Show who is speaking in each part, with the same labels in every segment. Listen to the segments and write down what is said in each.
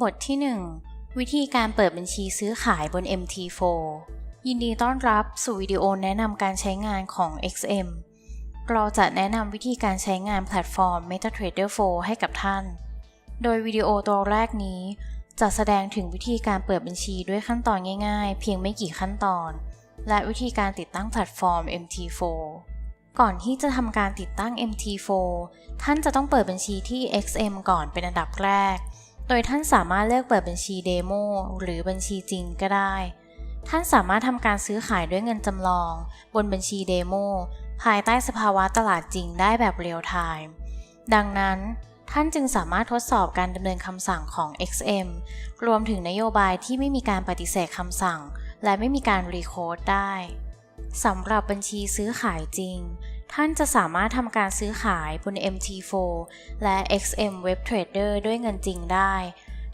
Speaker 1: บทที่ 1 วิธีการเปิดบัญชีซื้อขายบน MT4 ยินดีต้อนรับสู่วิดีโอแนะนำการใช้งานของ XM เราจะแนะนำวิธีการใช้งานแพลตฟอร์ม MetaTrader 4 ให้กับท่าน โดยวิดีโอตัวแรกนี้ จะแสดงถึงวิธีการเปิดบัญชีด้วยขั้นตอนง่ายๆ เพียงไม่กี่ขั้นตอน และวิธีการติดตั้งแพลตฟอร์ม MT4 ก่อนที่จะทำการติดตั้ง MT4 ท่านจะต้องเปิดบัญชีที่ XM ก่อนเป็นอันดับแรก ดยท่านสามารถเลือกเปิดบัญชีเดโมหรือบัญชีจริงก็ได้ ท่านสามารถทำการซื้อขายด้วยเงินจำลอง บนบัญชีเดโมภายใต้สภาวะตลาดจริงได้แบบเรียลไทม์ ดังนั้นท่านจึงสามารถทดสอบการดำเนินคำสั่งของ XM รวมถึงนโยบายที่ไม่มีการปฏิเสธคำสั่ง และไม่มีการรีโคดได้สำหรับบัญชีซื้อขายจริง ท่านจะสามารถทำการซื้อขายบน MT4 และ XM Web Trader ด้วยเงินจริงได้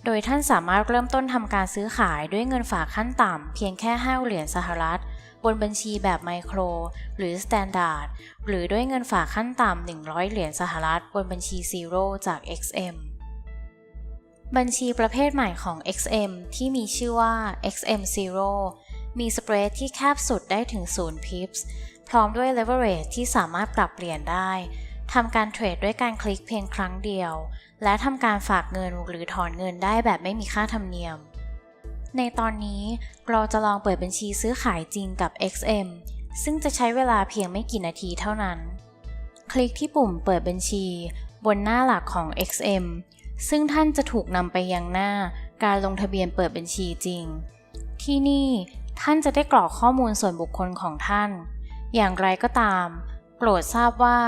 Speaker 1: โดยท่านสามารถเริ่มต้นทำการซื้อขายด้วยเงินฝากขั้นต่ำเพียงแค่ 5 เหรียญสหรัฐ บนบัญชีแบบไมโคร หรือ Standard หรือด้วยเงินฝากขั้นต่ำ 100 เหรียญสหรัฐ บนบัญชี Zero จาก XM บัญชีประเภทใหม่ของ XM ที่มีชื่อว่า XM Zero มีสเปรดที่แคบสุดได้ถึง 0 pips พร้อมด้วย leverage ที่สามารถปรับเปลี่ยนได้ทำการเทรดด้วยการคลิกเพียงครั้งเดียว และทำการฝากเงินหรือถอนเงินได้แบบไม่มีค่าธรรมเนียม ในตอนนี้เราจะลองเปิดบัญชีซื้อขายจริงกับ XM ซึ่งจะใช้เวลาเพียงไม่กี่นาทีเท่านั้น คลิกที่ปุ่มเปิดบัญชี บนหน้าหลักของ XM ซึ่งท่านจะถูกนำไปยังหน้า การลงทะเบียนเปิดบัญชีจริง ที่นี่ท่านจะได้กรอกข้อมูลส่วนบุคคลของท่าน อย่างไรก็ตาม โปรดทราบว่า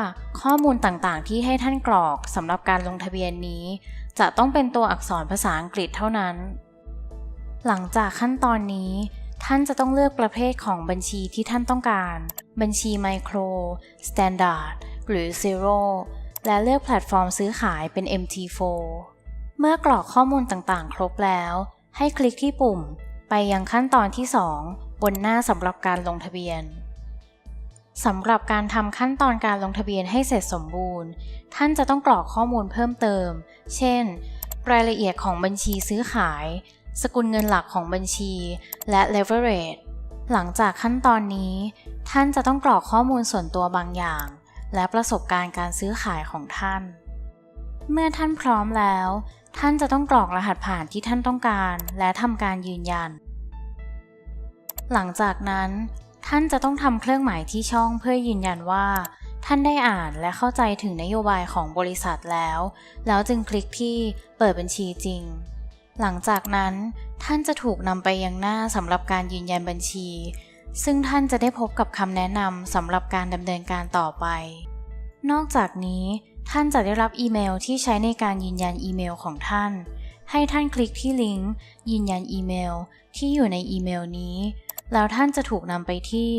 Speaker 1: ข้อมูลต่างๆ ที่ให้ท่านกรอกสำหรับการลงทะเบียนนี้ จะต้องเป็นตัวอักษรภาษาอังกฤษเท่านั้น หลังจากขั้นตอนนี้ ท่านจะต้องเลือกประเภทของบัญชีที่ท่านต้องการ บัญชีไมโคร Standard หรือ Zero และเลือกแพลตฟอร์มซื้อขายเป็น MT4 เมื่อกรอกข้อมูลต่างๆ ครบแล้ว ให้คลิกที่ปุ่ม ไปยังขั้นตอนที่ 2 บนหน้าสำหรับการลงทะเบียน สำหรับการทำขั้นตอนการลงทะเบียนให้เสร็จสมบูรณ์ ท่านจะต้องกรอกข้อมูลเพิ่มเติม เช่น รายละเอียดของบัญชีซื้อขาย สกุลเงินหลักของบัญชี และ leverage หลังจากขั้นตอนนี้ ท่านจะต้องกรอกข้อมูลส่วนตัวบางอย่าง และประสบการณ์การซื้อขายของท่าน เมื่อท่านพร้อมแล้ว ท่านจะต้องกรอกรหัสผ่านที่ท่านต้องการ และทำการยืนยัน หลังจากนั้น ท่านจะต้องทำเครื่องหมายที่ช่องเพื่อยืนยันว่า ท่านได้อ่านและเข้าใจถึงนโยบายของบริษัทแล้ว แล้วจึงคลิกที่เปิดบัญชีจริง หลังจากนั้นท่านจะถูกนำไปยังหน้าสำหรับการยืนยันบัญชี ซึ่งท่านจะได้พบกับคำแนะนำสำหรับการดำเนินการต่อไป นอกจากนี้ท่านจะได้รับอีเมลที่ใช้ในการยืนยันอีเมลของท่าน ให้ท่านคลิกที่ลิงก์ยืนยันอีเมลที่อยู่ในอีเมลนี้ แล้วท่านจะถูกนำไปที่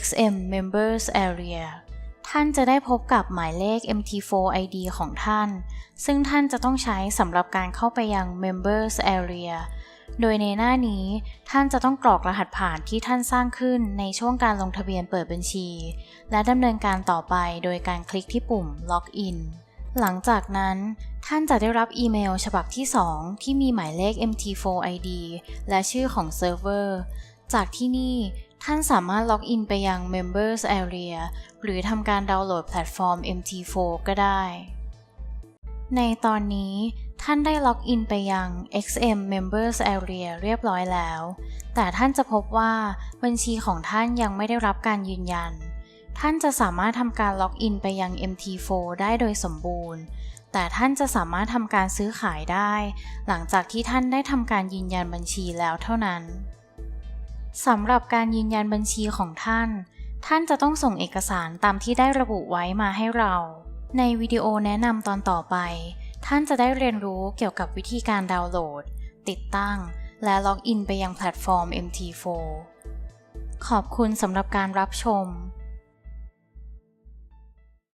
Speaker 1: XM Members Area ท่านจะได้พบกับหมายเลข MT4 ID ของท่าน ซึ่งท่านจะต้องใช้สำหรับการเข้าไปยัง Members Area โดยในหน้านี้ท่านจะต้องกรอกรหัสผ่านที่ท่านสร้างขึ้นในช่วงการลงทะเบียนเปิดบัญชี และดำเนินการต่อไปโดยการคลิกที่ปุ่ม Login หลังจากนั้น ท่านจะได้รับอีเมลฉบับที่ 2 ที่มีหมายเลข MT4 ID และชื่อของเซิร์ฟเวอร์ จากที่นี่ท่านสามารถล็อกอินไปยัง Members Area หรือทำการดาวน์โหลดแพลตฟอร์ม MT4 ก็ได้ ในตอนนี้ท่านได้ล็อกอินไปยัง XM Members Area เรียบร้อยแล้ว แต่ท่านจะพบว่าบัญชีของท่านยังไม่ได้รับการยืนยัน ท่านจะสามารถทำการล็อกอินไปยัง MT4 ได้โดยสมบูรณ์ แต่ท่านจะสามารถทำการซื้อขายได้ หลังจากที่ท่านได้ทำการยืนยันบัญชีแล้วเท่านั้น สำหรับการยืนยันบัญชีของท่าน ท่านจะต้องส่งเอกสารตามที่ได้ระบุไว้มาให้เรา ในวิดีโอแนะนำตอนต่อไป ท่านจะได้เรียนรู้เกี่ยวกับวิธีการดาวน์โหลด ติดตั้ง และล็อกอินไปยังแพลตฟอร์ม MT4 ขอบคุณสำหรับการรับชม